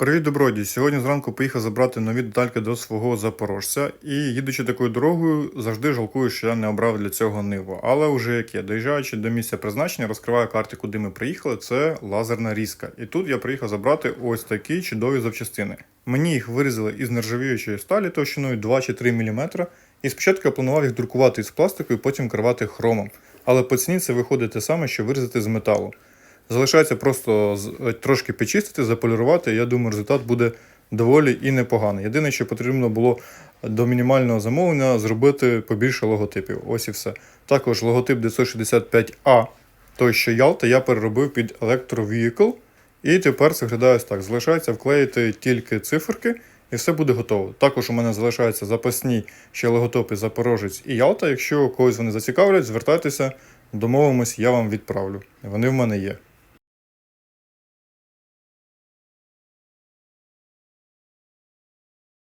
Привіт, добродій! Сьогодні зранку поїхав забрати нові детальки до свого запорожця і їдучи такою дорогою, завжди жалкую, що я не обрав для цього ниву. Але вже як є, доїжджаючи до місця призначення, розкриваю карти, куди ми приїхали. Це лазерна різка. І тут я приїхав забрати ось такі чудові запчастини. Мені їх вирізали із нержавіючої сталі товщиною 2 чи 3 мм. І спочатку я планував їх друкувати із пластику і потім керувати хромом. Але по ціні це виходить те саме, що вирізати з металу. Залишається просто трошки підчистити, заполірувати. Я думаю, результат буде доволі і непоганий. Єдине, що потрібно було до мінімального замовлення зробити побільше логотипів. Ось і все. Також логотип 965А, той, що Ялта, я переробив під Electro І тепер це так. Залишається вклеїти тільки циферки, і все буде готово. Також у мене залишаються запасні ще логотипи Запорожець і Ялта. Якщо когось вони зацікавлять, звертайтеся, домовимось, я вам відправлю. Вони в мене є.